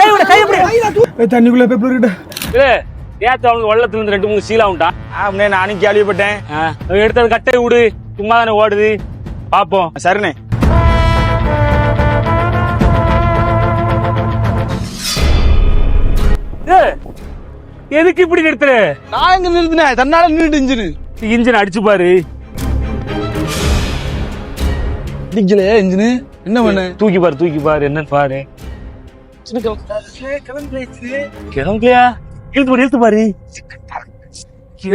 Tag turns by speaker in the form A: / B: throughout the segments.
A: கை விட கை எப்படி
B: தண்ணிக்குள்ள பேப்பர் கிட்ட
A: நேத்து அவனுக்கு வெள்ளத்துல இருந்து ரெண்டு மூணு சீலா உண்டான்
B: ஆமாண்ணே நானும் கேள்விப்பட்டேன்.
A: எடுத்தது கட்டை விடு சும்மா தானே ஓடுது. பாப்போம்.
B: சரிண்ணே
A: எதுக்கு இப்படி நிறுத்துற?
B: நான் எங்க நிறுத்தினேன் தன்னால நின்றுட்டு இன்ஜினு
A: இன்ஜின் அடிச்சு பாரு.
B: இன்ஜினு என்ன பண்ண?
A: தூக்கி பாரு தூக்கி பாரு என்னன்னு பாரு. கிளம்பலையா? இழுத்து பாரு இழுத்து பாரு.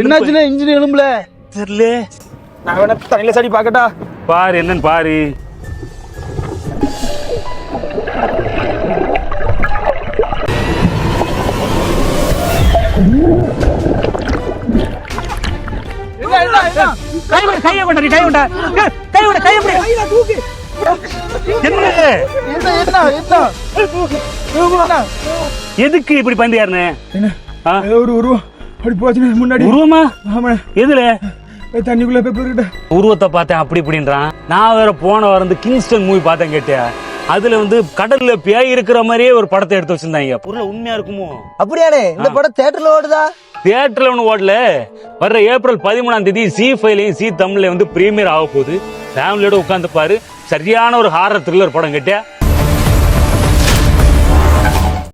B: என்னாச்சுன்னா இன்ஜின் எலும்புல
A: தெரியல.
B: நான் வேணா தண்ணியில சடி பாக்கட்டா
A: பாரு என்னன்னு பாரு. கை விட கையை கொண்டா நீ கை கொண்டா என்ன? எதுக்கு இப்படி பந்தியாருன்னு
B: ஒரு உருவம். அப்படி போச்சுண்ணே முன்னாடி.
A: உருவமா?
B: ஆமாண்ணே.
A: எதுல?
B: தண்ணிக்குள்ள பேப்பர் கிட்ட
A: உருவத்தை பார்த்தேன் அப்படி இப்படின்றான். நான் வேற போன வாரம் வந்து கிங்ஸ்டன் மூவி பார்த்தேன் கேட்டியா? அதுல வந்து கடல்ல பேய் இருக்கிற மாதிரியே ஒரு படத்தை எடுத்து வச்சிருந்தாங்க. பொருள் உண்மையா இருக்குமோ?
C: அப்படியானே இந்த படம் தியேட்டர்ல ஓடுதா?
A: தியேட்டர்ல ஒன்று ஓடல. வர்ற ஏப்ரல் பதிமூணாம் தேதி சி ஃபைவ்லையும் சி தமிழ்ல வந்து பிரீமியர் ஆக போகுது. ஃபேமிலியோட உட்காந்துப்பார் சரியான ஒரு ஹாரர் த்ரில்லர் படம் கேட்டியா?